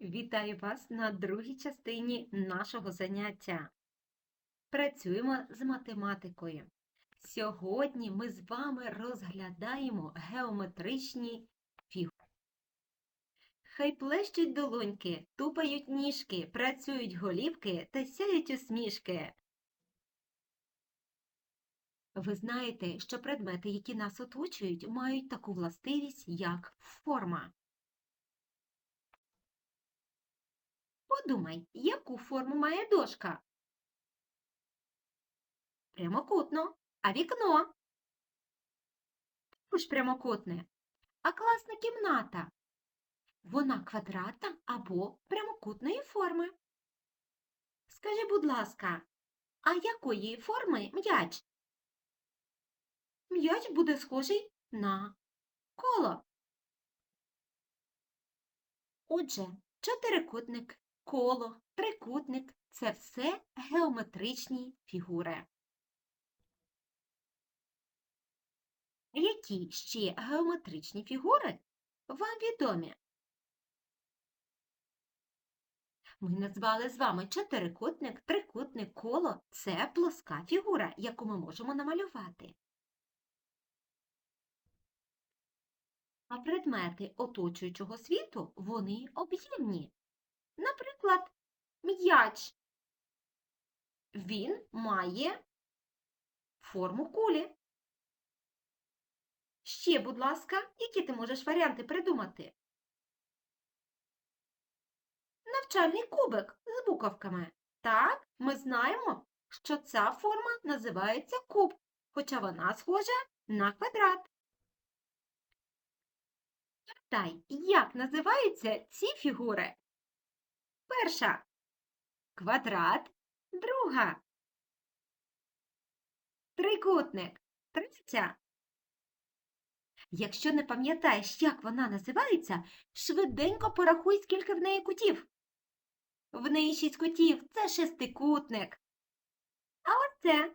Вітаю вас на другій частині нашого заняття. Працюємо з математикою. Сьогодні ми з вами розглядаємо геометричні фігури. Хай плещуть долоньки, тупають ніжки, працюють голівки та сяють усмішки. Ви знаєте, що предмети, які нас оточують, мають таку властивість, як форма. Подумай, яку форму має дошка? Прямокутно. А вікно? Також прямокутне. А класна кімната? Вона квадратна або прямокутної форми. Скажи, будь ласка, а якої форми м'яч? М'яч буде схожий на коло. Отже, чотирикутник, коло, трикутник це все геометричні фігури. Які ще геометричні фігури вам відомі? Ми назвали з вами чотирикутник, трикутник, коло це плоска фігура, яку ми можемо намалювати. А предмети оточуючого світу вони об'ємні. Наприклад, м'яч. Він має форму кулі. Ще, будь ласка, які ти можеш варіанти придумати? Навчальний кубик з буковками. Так, ми знаємо, що ця форма називається куб, хоча вона схожа на квадрат. Тай, як називаються ці фігури? Перша квадрат, друга. Трикутник, третя. Якщо не пам'ятаєш, як вона називається, швиденько порахуй, скільки в неї кутів. В неї шість кутів це шестикутник. А оце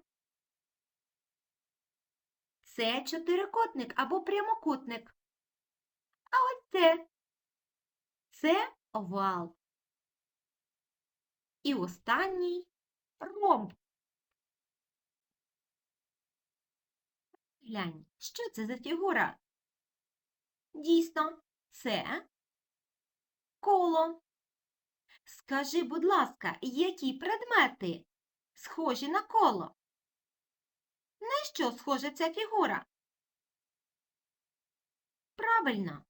це чотирикутник або прямокутник. А оце це овал. І останній ромб. Глянь, що це за фігура? Дійсно, це коло. Скажи, будь ласка, які предмети схожі на коло? На що схожа ця фігура? Правильно,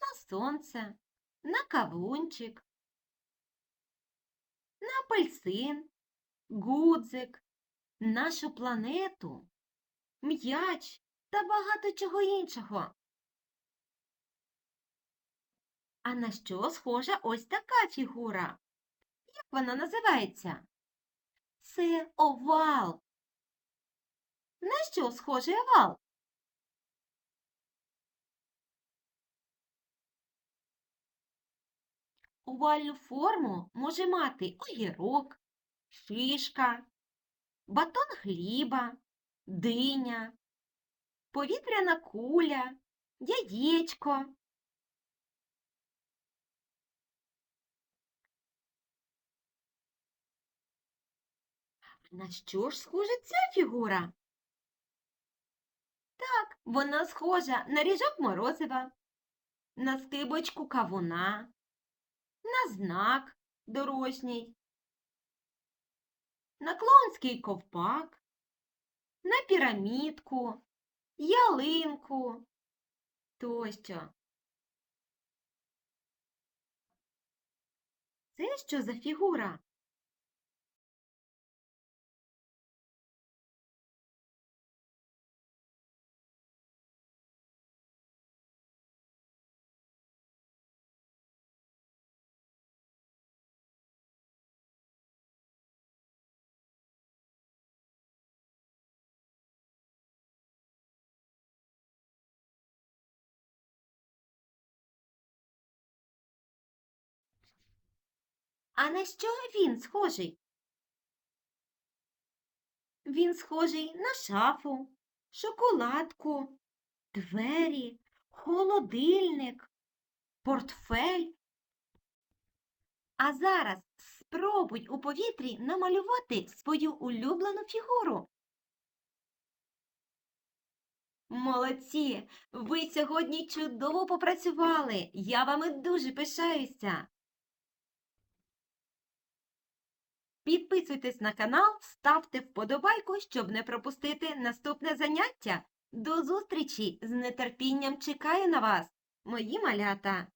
на сонце, на кавунчик, на апельсин, гудзик, нашу планету, м'яч та багато чого іншого. А на що схожа ось така фігура? Як вона називається? Це овал. На що схожий овал? Овальну форму може мати огірок, шишка, батон хліба, диня, повітряна куля, яєчко. На що ж схожа ця фігура? Так, вона схожа на ріжок морозива, на скибочку кавуна, на знак дорожній, на клоунський ковпак, на пірамідку, ялинку тощо. Це що за фігура? А на що він схожий? Він схожий на шафу, шоколадку, двері, холодильник, портфель А зараз спробуй у повітрі намалювати свою улюблену фігуру. Молодці! Ви сьогодні чудово попрацювали. Я вами дуже пишаюся. Підписуйтесь на канал, ставте вподобайку, щоб не пропустити наступне заняття. До зустрічі! З нетерпінням чекаю на вас, мої малята!